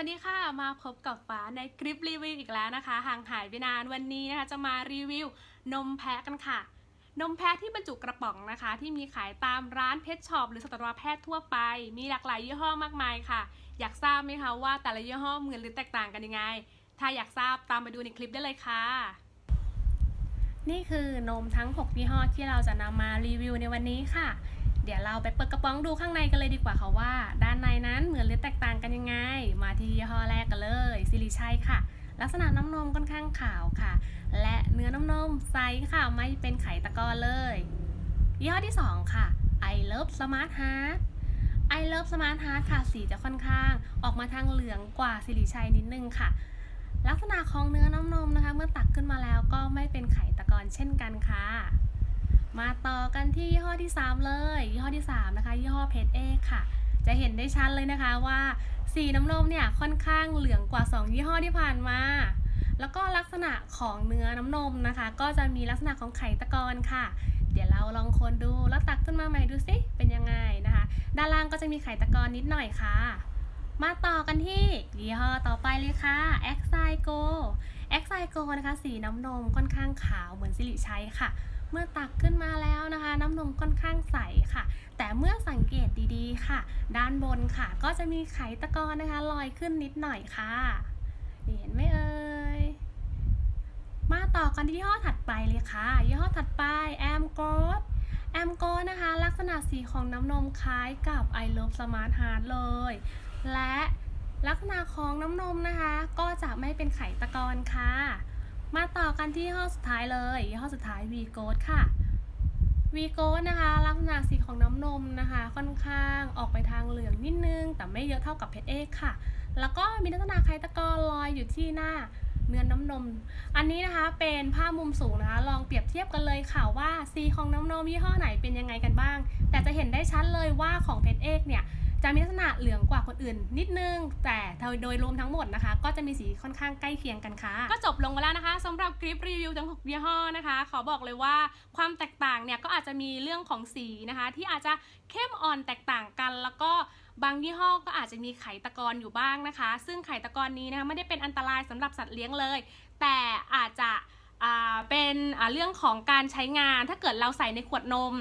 วัสดีค่ะ มาพบกับฟ้าในคลิปรีวิวอีกแล้วนะคะ ห่างหายไปนานวันนี้นะคะ จะมารีวิวนมแพะกันค่ะ นมแพะที่บรรจุกระป๋องนะคะ ที่มีขายตามร้านเพชช็อปหรือสัตวแพทย์ทั่วไป มีหลากหลายยี่ห้อมากมายค่ะ อยากทราบไหมคะว่าแต่ละยี่ห้อเหมือนหรือแตกต่างกันยังไง ถ้าอยากทราบตามไปดูในคลิปได้เลยค่ะ นี่คือนมทั้ง 6 ยี่ห้อที่เราจะนำมารีวิวในวันนี้ค่ะ เดี๋ยวเราไปเปิดกระป๋องดูข้างในกันเลยดีกว่าค่ะว่า ด้านในนั้น เลยซิชัยค่ะ ลักษณะน้ำนมค่อนข้างขาวค่ะ และเนื้อน้ำนมใสค่ะไม่เป็นไขตะกอนเลยยี่ห้อที่ 2 ค่ะ I Love Smart Heart I Love Smart Heart ค่ะ สีจะค่อนข้างออกมาทางเหลืองกว่าซิลิชัยนิดนึงค่ะ ลักษณะของเนื้อน้ำนมนะคะ เมื่อตักขึ้นมาแล้วก็ไม่เป็นไขตะกอนเช่นกันค่ะ มาต่อกันที่ยี่ห้อที่ 3 เลย ยี่ห้อที่ 3 นะคะ ยี่ห้อเพชเอค่ะ จะเห็นได้ชัดเลยนะคะว่าสีน้ำนมเนี่ยค่อนข้างเหลืองกว่า 2 ยี่ห้อที่ผ่านมา แล้วก็ลักษณะของเนื้อน้ำนมนะคะ ก็จะมีลักษณะของไขตะกอนค่ะ เดี๋ยวเราลองคนดูแล้วตักขึ้นมาใหม่ดูสิเป็นยังไงนะคะ ด้านล่างก็จะมีไขตะกอนนิดหน่อยค่ะ มาต่อกันที่ยี่ห้อต่อไปเลยค่ะ e x i g o e x i g o นะคะ สีน้ำนมค่อนข้างขาวเหมือนสิริชัยค่ะเมื่อตักขึ้นมาแล้วนะคะ น้ำนมค่อนข้างใสค่ะ แต่เมื่อสังเกต ดีๆ ค่ะ ด้านบนค่ะ ก็จะมีไขตะกอนนะคะลอยขึ้นนิดหน่อยค่ะเห็นไหมเอ่ยมาต่อกันที่ยี่ห้อถัดไปเลยค่ะ ยี่ห้อถัดไปแอมโกดแอมโกดนะคะ ลักษณะสีของน้ำนมคล้ายกับ I Love Smart Heart เลย และลักษณะของน้ำนมนะคะ ก็จะไม่เป็นไขตะกอนค่ะ มาต่อกันที่ยี่ห้อสุดท้ายเลยยี่ห้อสุดท้าย V g o d ค่ะ วีโก้นะคะ ลักษณะสีของน้ำนมนะคะ ค่อนข้างออกไปทางเหลืองนิดนึง แต่ไม่เยอะเท่ากับเพชรเอกค่ะ แล้วก็มีลักษณะไขตะกอนลอยอยู่ที่หน้าเนื้อน้ำนม อันนี้นะคะเป็นภาพมุมสูงนะคะ ลองเปรียบเทียบกันเลยค่ะว่าสีของน้ำนมยี่ห้อไหนเป็นยังไงกันบ้าง แต่จะเห็นได้ชัดเลยว่าของเพชรเอกเนี่ย จะมีลักษณะเหลืองกว่าคนอื่น นิดนึง แต่โดยรวมทั้งหมดนะคะ ก็จะมีสีค่อนข้างใกล้เคียงกันค่ะ ก็จบลงไปแล้วนะคะสำหรับคลิปรีวิวทั้ง6ยี่ห้อนะคะ ขอบอกเลยว่าความแตกต่างเนี่ยก็อาจจะมีเรื่องของสีนะคะ ที่อาจจะเข้มอ่อนแตกต่างกันแล้วก็บางยี่ห้อก็อาจจะมีไขตะกอนอยู่บ้างนะคะ ซึ่งไขตะกอนนี้นะคะไม่ได้เป็นอันตรายสำหรับสัตว์เลี้ยงเลย แต่ เป็นเรื่องของการใช้งาน ถ้าเกิดเราใส่ในขวดนม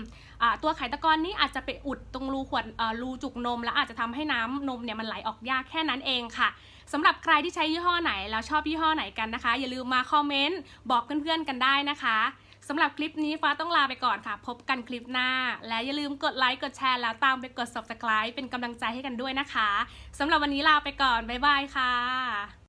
ตัวไขตะกอนนี้อาจจะไปอุดตรงรูขวดรูจุกนม แล้วอาจจะทำให้น้ำนมเนี่ยมันไหลออกยากแค่นั้นเองค่ะสำหรับใครที่ใช้ยี่ห้อไหนแล้วชอบยี่ห้อไหนกันนะคะ อย่าลืมมาคอมเมนต์บอกเพื่อนๆกันได้นะคะสำหรับคลิปนี้ฟ้าต้องลาไปก่อนค่ะ พบกันคลิปหน้า และอย่าลืมกดไลค์กดแชร์แล้วตามไปกด subscribe เป็นกำลังใจให้กันด้วยนะคะสำหรับวันนี้ลาไปก่อน บ๊ายบายค่ะ